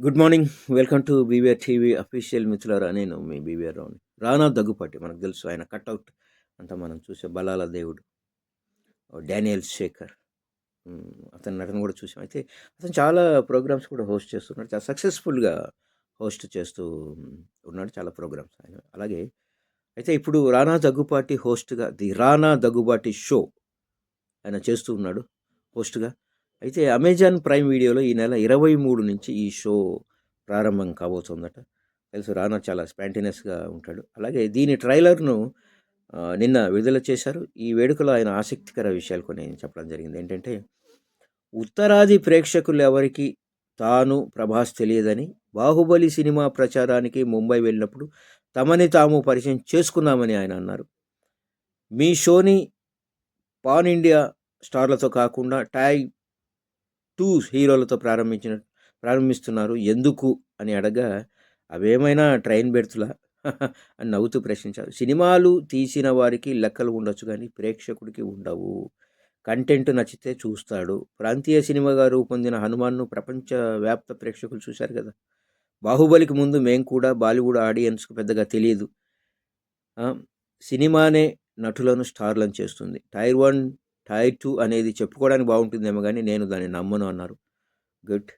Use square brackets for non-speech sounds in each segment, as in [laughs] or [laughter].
Good morning welcome to BVR TV official మిత్రులారా నేను మీ BVR రావుని. రానా దగ్గుపాటి మనకు తెలుసు ఆయన కట్అవుట్ అంతా మనం చూసే బలాల దేవుడు. డానియల్ శేఖర్. అతని నటన కూడా చూసాం. అయితే అతను చాలా ప్రోగ్రామ్స్ కూడా హోస్ట్ చేస్తున్నాడు. చాలా సక్సెస్ఫుల్గా హోస్ట్ చేస్తూ ఉన్నాడు చాలా ప్రోగ్రామ్స్ ఆయన. అలాగే అయితే ఇప్పుడు రానా దగ్గుపాటి హోస్ట్గా ది రానా దగ్గుబాటి షో ఆయన చేస్తూ ఉన్నాడు హోస్ట్గా. అయితే అమెజాన్ ప్రైమ్ వీడియోలో ఈ నెల ఇరవై మూడు నుంచి ఈ షో ప్రారంభం కాబోతుందట. తెలుసు రానా చాలా స్పాంటినెస్గా ఉంటాడు. అలాగే దీని ట్రైలర్ను నిన్న విడుదల చేశారు. ఈ వేడుకలో ఆయన ఆసక్తికర విషయాలు కొన్ని చెప్పడం జరిగింది. ఏంటంటే ఉత్తరాది ప్రేక్షకులు ఎవరికి తాను ప్రభాస్ తెలియదని బాహుబలి సినిమా ప్రచారానికి ముంబై వెళ్ళినప్పుడు తమని తాము పరిచయం చేసుకున్నామని ఆయన అన్నారు. మీ షోని పాన్ ఇండియా స్టార్లతో కాకుండా ట్యాగ్ టూ హీరోలతో ప్రారంభించిన ప్రారంభిస్తున్నారు. ఎందుకు అని అడగా అవేమైనా ట్రైన్ బెర్తులా? [laughs] అని నవ్వుతూ ప్రశ్నించారు. సినిమాలు తీసిన వారికి లెక్కలు ఉండొచ్చు కానీ ప్రేక్షకుడికి ఉండవు. కంటెంట్ నచ్చితే చూస్తాడు. ప్రాంతీయ సినిమాగా రూపొందిన హనుమాన్ను ప్రపంచ వ్యాప్త ప్రేక్షకులు చూశారు కదా. బాహుబలికి ముందు మేము కూడా బాలీవుడ్ ఆడియన్స్కు పెద్దగా తెలియదు సినిమానే నటులను స్టార్లను చేస్తుంది. టైర్ వన్ టైర్ టూ అనేది చెప్పుకోవడానికి బాగుంటుందేమో కానీ నేను దాన్ని నమ్మను అన్నారు. గుడ్.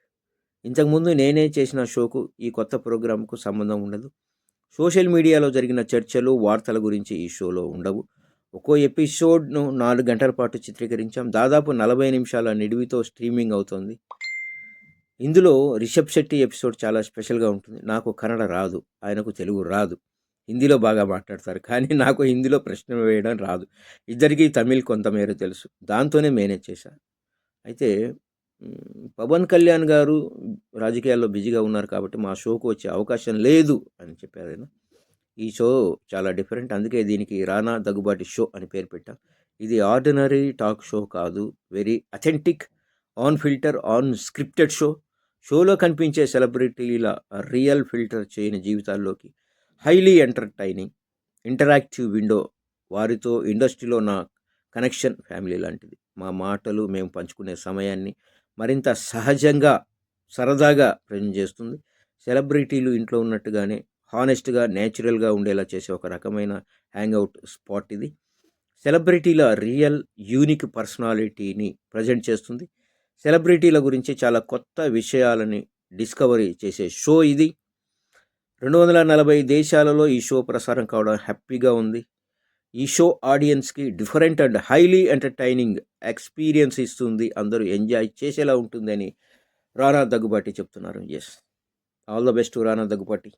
ఇంతకుముందు నేనే చేసిన షోకు ఈ కొత్త ప్రోగ్రాంకు సంబంధం ఉండదు. సోషల్ మీడియాలో జరిగిన చర్చలు వార్తల గురించి ఈ షోలో ఉండవు. ఒక్కో ఎపిసోడ్ను నాలుగు గంటల పాటు చిత్రీకరించాం. దాదాపు నలభై నిమిషాల నిడివితో స్ట్రీమింగ్ అవుతుంది. ఇందులో రిషబ్ శెట్టి ఎపిసోడ్ చాలా స్పెషల్గా ఉంటుంది. నాకు కన్నడ రాదు. ఆయనకు తెలుగు రాదు. హిందీలో బాగా మాట్లాడతారు. కానీ నాకు హిందీలో ప్రశ్న వేయడం రాదు. ఇద్దరికీ తమిళ్ కొంతమేర తెలుసు. దాంతోనే మేనేజ్ చేశాను అయితే పవన్ కళ్యాణ్ గారు రాజకీయాల్లో బిజీగా ఉన్నారు కాబట్టి మా షోకు వచ్చే అవకాశం లేదు అని చెప్పారు ఆయన. ఈ షో చాలా డిఫరెంట్. అందుకే దీనికి రానా దగ్గుబాటి షో అని పేరు పెట్టాం. ఇది ఆర్డినరీ టాక్ షో కాదు. Very authentic unfiltered unscripted show. షోలో కనిపించే సెలబ్రిటీల రియల్ ఫిల్టర్ చేయని జీవితాల్లోకి హైలీ ఎంటర్టైనింగ్ ఇంటరాక్టివ్ విండో వారితో ఇండస్ట్రీలో నా కనెక్షన్ ఫ్యామిలీ లాంటిది. మా మాటలు మేము పంచుకునే సమయాన్ని మరింత సహజంగా సరదాగా ప్రజెంట్ చేస్తుంది. సెలబ్రిటీలు ఇంట్లో ఉన్నట్టుగానే హానెస్ట్గా నేచురల్గా ఉండేలా చేసే ఒక రకమైన హ్యాంగ్అవుట్ స్పాట్ ఇది. సెలబ్రిటీల రియల్ యూనిక్ పర్సనాలిటీని ప్రజెంట్ చేస్తుంది. సెలబ్రిటీల గురించి చాలా కొత్త విషయాలని డిస్కవరీ చేసే షో ఇది. రెండు వందల నలభై దేశాలలో ఈ షో ప్రసారం కావడం హ్యాపీగా ఉంది. ఈ షో ఆడియన్స్కి different and highly entertaining experience ఇస్తుంది. అందరూ ఎంజాయ్ చేసేలా ఉంటుందని రానా దగ్గుబాటి చెప్తున్నారు. Yes. All the best Rana Daggubati.